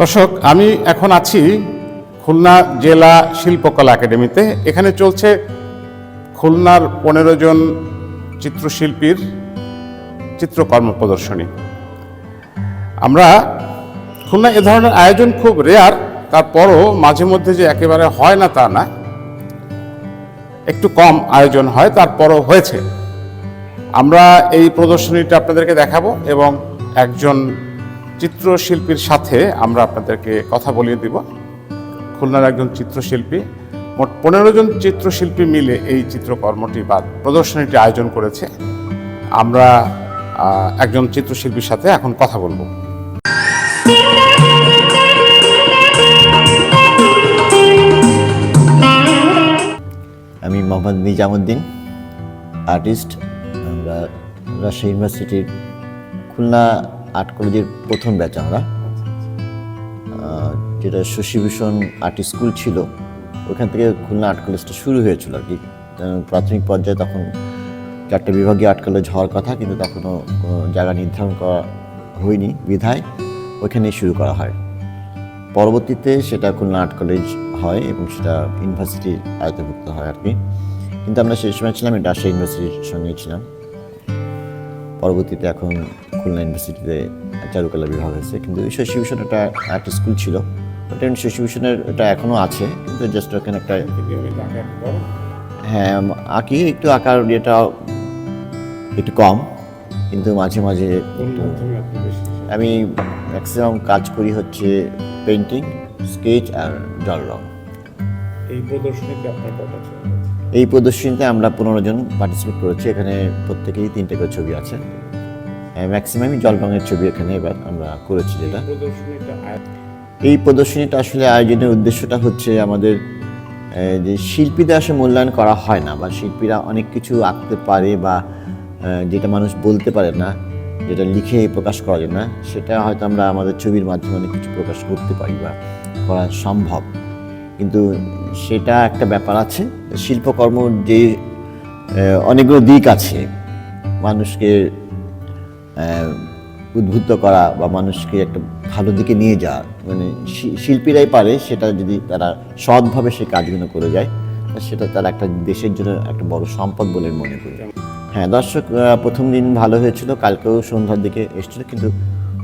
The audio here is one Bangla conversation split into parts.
দর্শক, আমি এখন আছি খুলনা জেলা শিল্পকলা একাডেমিতে। এখানে চলছে খুলনার পনেরো জন চিত্রশিল্পীর চিত্রকর্ম প্রদর্শনী। আমরা খুলনা এ ধরনের আয়োজন খুব রেয়ার তারপরও মাঝে মধ্যে যে একেবারে হয় না তা না, একটু কম আয়োজন হয়, তারপরও হয়েছে। আমরা এই প্রদর্শনীটা আপনাদেরকে দেখাবো এবং একজন চিত্রশিল্পীর সাথে আমরা আপনাদেরকে কথা বলিয়ে দিব। খুলনার একজন চিত্রশিল্পী, মোট পনেরো জন চিত্রশিল্পী মিলে এই চিত্রকর্মটি বা প্রদর্শনীটি আয়োজন করেছে। আমরা একজন চিত্রশিল্পীর সাথে এখন কথা বলব। আমি মোহাম্মদ নিজামুদ্দিন, আর্টিস্ট, আমরা রাজশাহী ইউনিভার্সিটির খুলনা আর্ট কলেজের প্রথম ব্যাচ আমরা। যেটা শশীভূষণ আর্ট স্কুল ছিল, ওখান থেকে খুলনা আর্ট কলেজটা শুরু হয়েছিল আর কি। প্রাথমিক পর্যায়ে তখন চারটে বিভাগীয় আর্ট কলেজ হওয়ার কথা, কিন্তু তখনও কোনো জায়গা নির্ধারণ করা হয়নি, বিধায় ওইখানেই শুরু করা হয়। পরবর্তীতে সেটা খুলনা আর্ট কলেজ হয় এবং সেটা ইউনিভার্সিটির আয়তভুক্ত হয় আর কি। কিন্তু আমরা সেই সময় ছিলাম রাজশাহী ইউনিভার্সিটির সঙ্গে ছিলাম। পরবর্তীতে এখন খুলনা ইউনিভার্সিটিতে চারুকলা বিভাগ হয়েছে। কিন্তু ওই শশীভূষণ একটা আর্ট স্কুল ছিল। ওটা শশীভূষণের ওটা এখনও আছে। কিন্তু জাস্ট ওখানে একটা হ্যাঁ আঁকি একটু আঁকার ইয়েটা একটু কম। কিন্তু মাঝে মাঝে আমি ম্যাক্সিমাম কাজ করি হচ্ছে পেন্টিং স্কেচ আর জল রং এই প্রদর্শনীতে আপনার ছবি এই প্রদর্শনীতে আমরা পনেরো জন পার্টিসিপেট করেছি। এখানে প্রত্যেকেই তিনটে করে ছবি আছে। ম্যাক্সিমামই জল রঙের ছবি এখানে এবার আমরা করেছি যেটা। এই প্রদর্শনীটা আসলে আয়োজনের উদ্দেশ্যটা হচ্ছে আমাদের যে শিল্পীদের আসলে মূল্যায়ন করা হয় না বা শিল্পীরা অনেক কিছু আঁকতে পারে বা যেটা মানুষ বলতে পারে না, যেটা লিখে প্রকাশ করা যায় না, সেটা হয়তো আমরা আমাদের ছবির মাধ্যমে অনেক কিছু প্রকাশ করতে পারি বা করা সম্ভব। কিন্তু সেটা একটা ব্যাপার আছে। শিল্পকর্ম যে অনেকগুলো দিক আছে, মানুষকে উদ্বুদ্ধ করা বা মানুষকে একটা ভালো দিকে নিয়ে যাওয়া। মানে শিল্পীরাই পারে, সেটা যদি তারা সৎভাবে সেই কাজগুলো করে যায় সেটা তারা একটা দেশের জন্য একটা বড় সম্পদ বলে মনে করি। হ্যাঁ দর্শক প্রথম দিন ভালো হয়েছিল, কালকেও সন্ধ্যার দিকে এসেছিল, কিন্তু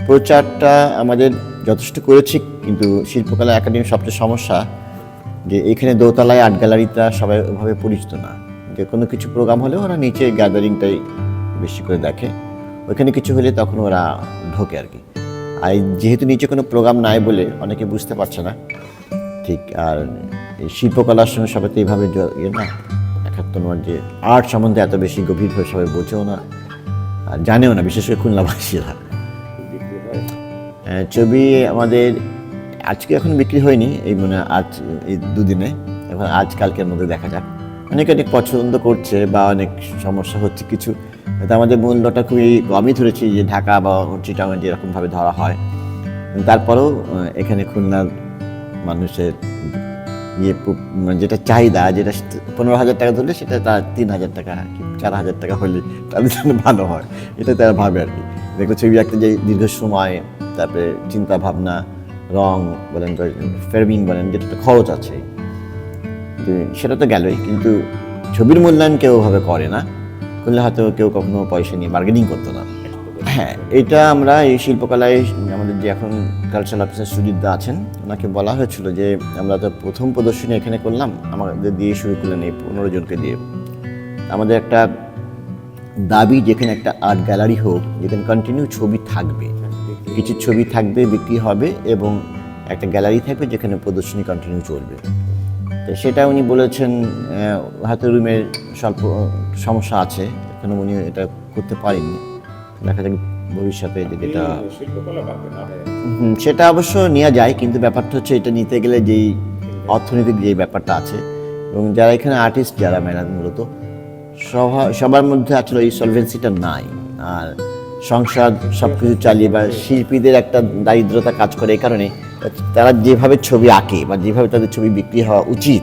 প্রচারটা আমাদের যথেষ্ট করেছি, কিন্তু শিল্পকলা একাডেমির সবচেয়ে সমস্যা যে এখানে দোতলায় আর্ট গ্যালারিটা সবাই ওভাবে পরিচিত না। যে কোনো কিছু প্রোগ্রাম হলে ওরা নিচে গ্যাদারিংটাই বেশি করে দেখে। ওইখানে কিছু হলে তখন ওরা ঢোকে আর কি। আর যেহেতু নিচে কোনো প্রোগ্রাম নাই বলে অনেকে বুঝতে পারছে না ঠিক আর এই শিল্পকলার সঙ্গে সবাই তো এইভাবে ইয়ে না একাত্তর যে আর্ট সম্বন্ধে এত বেশি গভীরভাবে সবাই বোঝেও না আর জানেও না বিশেষ করে খুলনাবাসীরা আহ, ছবি আমাদের আজকে এখন বিক্রি হয়নি, এই মানে আজ, এই দুদিনে। এখন আজ কালকের মধ্যে দেখা যাক। অনেকে অনেক পছন্দ করছে বা অনেক সমস্যা হচ্ছে কিছু। তো আমাদের মূল্যটা খুবই কমই ধরেছি যে ঢাকা বা চিটাগাং যেরকমভাবে ধরা হয়। তারপরেও এখানে খুলনার মানুষের ইয়ে মানে যেটা চাহিদা, যেটা পনেরো হাজার টাকা ধরলে সেটা তার তিন হাজার টাকা কি চার হাজার টাকা হলে তাদের জন্য ভালো হয়। এটা তারা ভাবে আর কি। দেখো ছবি আঁকতে যে দীর্ঘ সময়, তারপরে চিন্তা ভাবনা রং বলেন ফেরমিং বলেন যেটা একটা খরচ আছে সেটা তো গেলই। কিন্তু ছবির মূল্যায়ন কেউ ওভাবে করে না। করলে হয়তো কেউ কখনো পয়সা নিয়ে বার্গেনিং করতো না। হ্যাঁ এটা আমরা এই শিল্পকলায় আমাদের যে এখন কালচারাল অফিসার সুজিতদা আছেন, ওনাকে বলা হয়েছিল যে, আমরা তো প্রথম প্রদর্শনী এখানে করলাম, আমাদের দিয়ে শুরু করলেন এই পনেরো জনকে দিয়ে। আমাদের একটা দাবি, যেখানে একটা আর্ট গ্যালারি হোক, যেখানে কন্টিনিউ ছবি থাকবে। কিছু ছবি থাকবে বিক্রি হবে এবং একটা গ্যালারি থাকবে যেখানে প্রদর্শনী কন্টিনিউ চলবে। তো সেটা উনি বলেছেন হয়তো রুমের স্বল্প সমস্যা আছে এখনও উনি এটা করতে পারেননি। দেখা যাক ভবিষ্যতে যদি এটা সেটা অবশ্য নেওয়া যায় কিন্তু ব্যাপারটা হচ্ছে এটা নিতে গেলে যেই অর্থনৈতিক যে ব্যাপারটা আছে এবং যারা এখানে আর্টিস্ট যারা মেলা মূলত সবার মধ্যে আসলে এই সলভেন্সিটা নাই। আর সংসার সব কিছু চালিয়ে বা শিল্পীদের একটা দারিদ্রতা কাজ করে এই কারণে তারা যেভাবে ছবি আঁকে বা যেভাবে তাদের ছবি বিক্রি হওয়া উচিত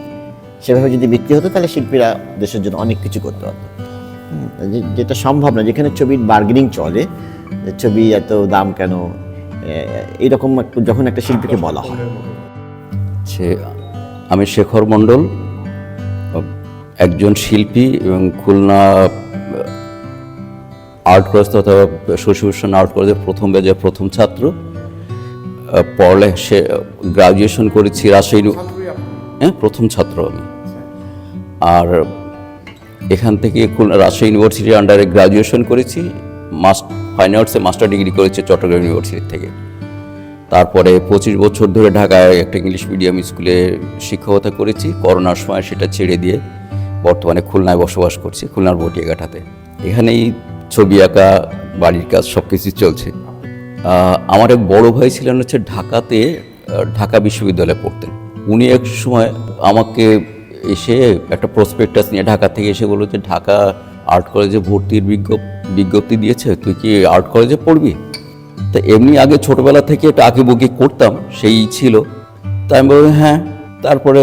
সেভাবে যদি বিক্রি হতো তাহলে শিল্পীরা দেশের জন্য অনেক কিছু করতে পারতো। যেটা সম্ভব না যেখানে ছবির বার্গেনিং চলে ছবি এত দাম কেন এইরকম একটু- যখন একটা শিল্পীকে বলা হয়। সে আমি শেখর মণ্ডল একজন শিল্পী এবং খুলনা আর্ট কলেজ তথা শশীভূষণ আর্ট কলেজের প্রথম ব্যাচের প্রথম ছাত্র পড়লে সে গ্রাজুয়েশন করেছি রাজশাহী হ্যাঁ প্রথম ছাত্র আমি। আর এখান থেকে রাজশাহী ইউনিভার্সিটির আন্ডারে গ্রাজুয়েশন করেছি মাস্ট ফাইন আর্টসে মাস্টার ডিগ্রি করেছি চট্টগ্রাম ইউনিভার্সিটি থেকে। তারপরে পঁচিশ বছর ধরে ঢাকায় একটা ইংলিশ মিডিয়াম স্কুলে শিক্ষকতা করেছি, করোনার সময় সেটা ছেড়ে দিয়ে বর্তমানে খুলনায় বসবাস করছি, খুলনার বটিয়াঘাটাতে। এখানেই ছবি আঁকা, বাড়ির কাজ সব কিছুই চলছে আমার এক বড় ভাই ছিলেন হচ্ছে ঢাকাতে ঢাকা বিশ্ববিদ্যালয়ে পড়তেন। উনি এক সময় আমাকে এসে একটা প্রসপেক্টাস নিয়ে ঢাকা থেকে এসে বলল যে, ঢাকা আর্ট কলেজে ভর্তির বিজ্ঞপ বিজ্ঞপ্তি দিয়েছে, তুই কি আর্ট কলেজে পড়বি? তা এমনি আগে ছোটবেলা থেকে একটু আঁকিবুকি করতাম, সেই ছিল। তাই আমি বললাম হ্যাঁ। তারপরে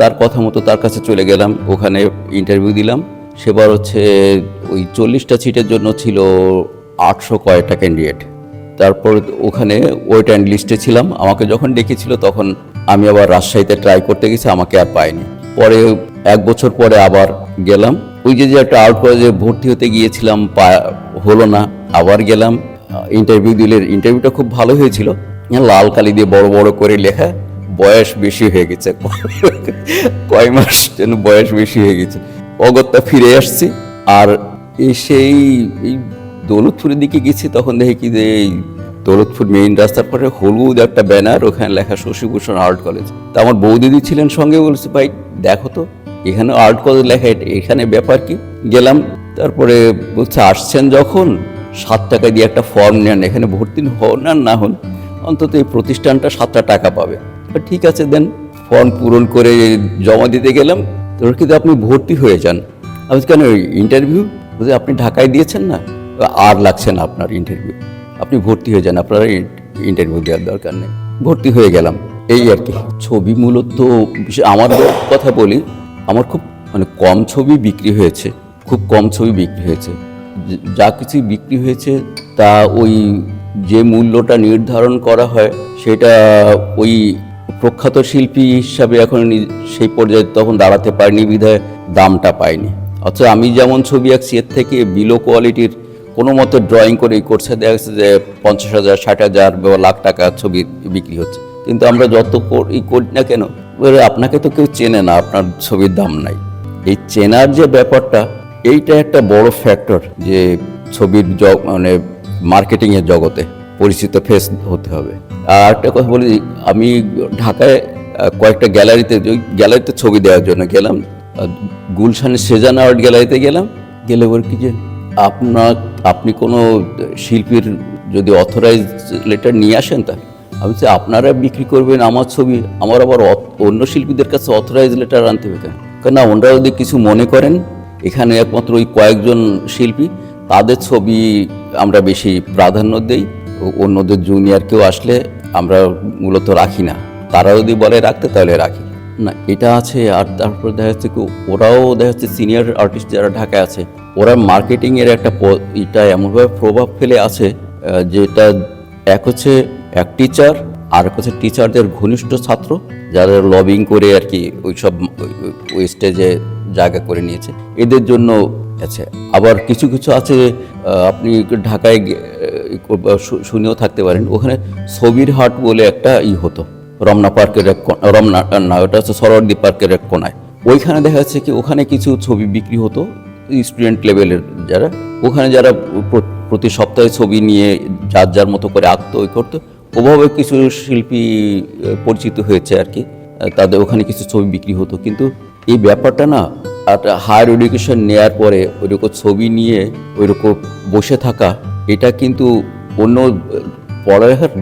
তার কথা মতো তার কাছে চলে গেলাম, ওখানে ইন্টারভিউ দিলাম। সেবার হচ্ছে ওই চল্লিশটা সিটের জন্য ছিল আটশো কয়েকটা ক্যান্ডিডেট তারপর ওখানে ওয়েট অ্যান্ড লিস্টে ছিলাম। আমাকে যখন ডেকেছিল তখন আমি আবার রাজশাহীতে ট্রাই করতে গেছি, আমাকে আর পাইনি। পরে এক বছর পরে আবার গেলাম। ওই যে একটা আর্ট কলেজে ভর্তি হতে গিয়েছিলাম পা, হলো না, আবার গেলাম। ইন্টারভিউ দিলে ইন্টারভিউটা খুব ভালো হয়েছিল। লাল কালি দিয়ে বড় বড় করে লেখা, বয়স বেশি হয়ে গেছে। কয় মাস যেন বয়স বেশি হয়ে গেছে। অগত্যা ফিরে আসছি। আর সেই, এই দৌলতপুরের দিকে গেছি, তখন দেখি কি যে এই দৌলতপুর মেইন রাস্তার পরে হলুদ একটা ব্যানার ওখানে লেখা শশীভূষণ আর্ট কলেজ তা আমার বৌদিদি ছিলেন সঙ্গে, বলছে, ভাই, দেখো তো, এখানে আর্ট কলেজ লেখা এখানে ব্যাপার কি? গেলাম, তারপরে বলছে, আসছেন যখন, সাত টাকা দিয়ে একটা ফর্ম নেন, এখানে ভর্তি হন আর না হন, অন্তত এই প্রতিষ্ঠানটা সাতটা টাকা পাবে। ঠিক আছে, দেন ফর্ম পূরণ করে জমা দিতে গেলাম তোর কিন্তু আপনি ভর্তি হয়ে যান। আমি কেন ইন্টারভিউ বলছি, আপনি ঢাকায় দিয়েছেন না? আর লাগছে না আপনার ইন্টারভিউ আপনি ভর্তি হয়ে যান, আপনার ইন্টারভিউ দেওয়ার দরকার নেই। ভর্তি হয়ে গেলাম। এই আর কি। ছবি মূলত আমার কথা বলি, আমার খুব মানে কম ছবি বিক্রি হয়েছে। খুব কম ছবি বিক্রি হয়েছে। যা কিছু বিক্রি হয়েছে, তা ওই যে মূল্যটা নির্ধারণ করা হয়, সেটা ওই প্রখ্যাত শিল্পী হিসাবে এখন সেই পর্যায়ে তখন দাঁড়াতে পারিনি, বিধায় দামটা পাইনি অথচ আমি যেমন ছবি আঁকছি, এর থেকে বিলো কোয়ালিটির কোনো মতে ড্রয়িং করে এই করছে দেখা যাচ্ছে যে পঞ্চাশ হাজার, ষাট হাজার বা লাখ টাকা ছবি বিক্রি হচ্ছে। কিন্তু আমরা যত কর- করি না কেন আপনাকে তো কেউ চেনে না, আপনার ছবির দাম নাই। এই চেনার যে ব্যাপারটা এইটা একটা বড় ফ্যাক্টর যে ছবির মানে মার্কেটিংয়ের জগতে পরিচিত ফেস হতে হবে। আর একটা কথা বলি আমি ঢাকায় কয়েকটা গ্যালারিতে ওই গ্যালারিতে ছবি দেওয়ার জন্য গেলাম। আহ, গুলশানের সেজান আর্ট গ্যালারিতে গেলাম। গেলে বল কি যে আপনার আপনি কোনো শিল্পীর যদি অথরাইজ লেটার নিয়ে আসেন তা আমি বলছি, আপনারা বিক্রি করবেন আমার ছবি আমার আবার অন্য শিল্পীদের কাছে অথরাইজ লেটার আনতে হবে কেন? কেন না ওনারা যদি কিছু মনে করেন এখানে একমাত্র ওই কয়েকজন শিল্পী তাদের ছবি আমরা বেশি প্রাধান্য দেই। অন্যদের জুনিয়র কেউ আসলে আমরা মূলত রাখি না। তারা যদি বলে রাখতে, তাহলে রাখি। না, এটা আছে আর তারপর দেখা যাচ্ছে কি, ওরাও দেখা যাচ্ছে সিনিয়র আর্টিস্ট যারা ঢাকায় আছে, ওরা মার্কেটিংয়ের একটা এটা এমনভাবে প্রভাব ফেলে আছে যেটা এক হচ্ছে এক টিচার আর এক হচ্ছে টিচারদের ঘনিষ্ঠ ছাত্র, যারা লবিং করে আর কি ওই সব ওই স্টেজে জায়গা করে নিয়েছে। এদের জন্য আছে আবার কিছু কিছু আছে আপনি ঢাকায় শুনেও থাকতে পারেন। ওখানে ছবির হাট বলে একটা ই হতো, রমনা পার্কের এক রমনা, না, ওটা হচ্ছে সরোয়ার্দী পার্কের এক কোনায়। ওইখানে দেখা যাচ্ছে কি, ওখানে কিছু ছবি বিক্রি হতো, স্টুডেন্ট লেভেলের যারা। ওখানে যারা প্রতি সপ্তাহে ছবি নিয়ে যার যার মতো করে আঁকতো ওই করতো, ওভাবে কিছু শিল্পী পরিচিত হয়েছে আর কি। তাদের ওখানে কিছু ছবি বিক্রি হতো। কিন্তু এই ব্যাপারটা না হায়ার এডুকেশন নেয়ার পরে ওইরকম ছবি নিয়ে ওইরকম বসে থাকা, এটা কিন্তু অন্য পড়ালেখার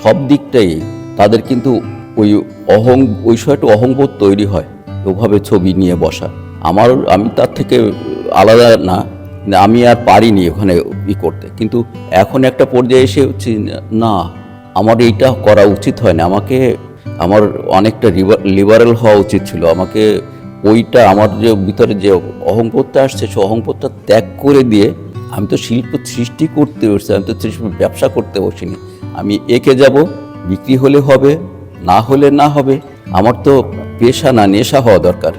সব দিকটাই তাদের কিন্তু ওই অহং, ওই সময় একটা অহংবোধ তৈরি হয় ওভাবে ছবি নিয়ে বসা। আমার, আমি তার থেকে আলাদা না, আমি আর পারিনি ওখানে ই করতে। কিন্তু এখন একটা পর্যায়ে এসে হচ্ছে না, আমার এইটা করা উচিত হয় না। আমাকে, আমার অনেকটা লিবারেল হওয়া উচিত ছিল। আমাকে ওইটা আমার যে ভিতরে যে অহংবোধটা আসছে সে অহংবোধটা ত্যাগ করে দিয়ে আমি তো শিল্প সৃষ্টি করতে বসছি, আমি তো শিল্প ব্যবসা করতে বসিনি। আমি একে যাব, বিক্রি হলে হবে, না হলে না হবে, আমার তো পেশা না, নেশা হওয়া দরকার।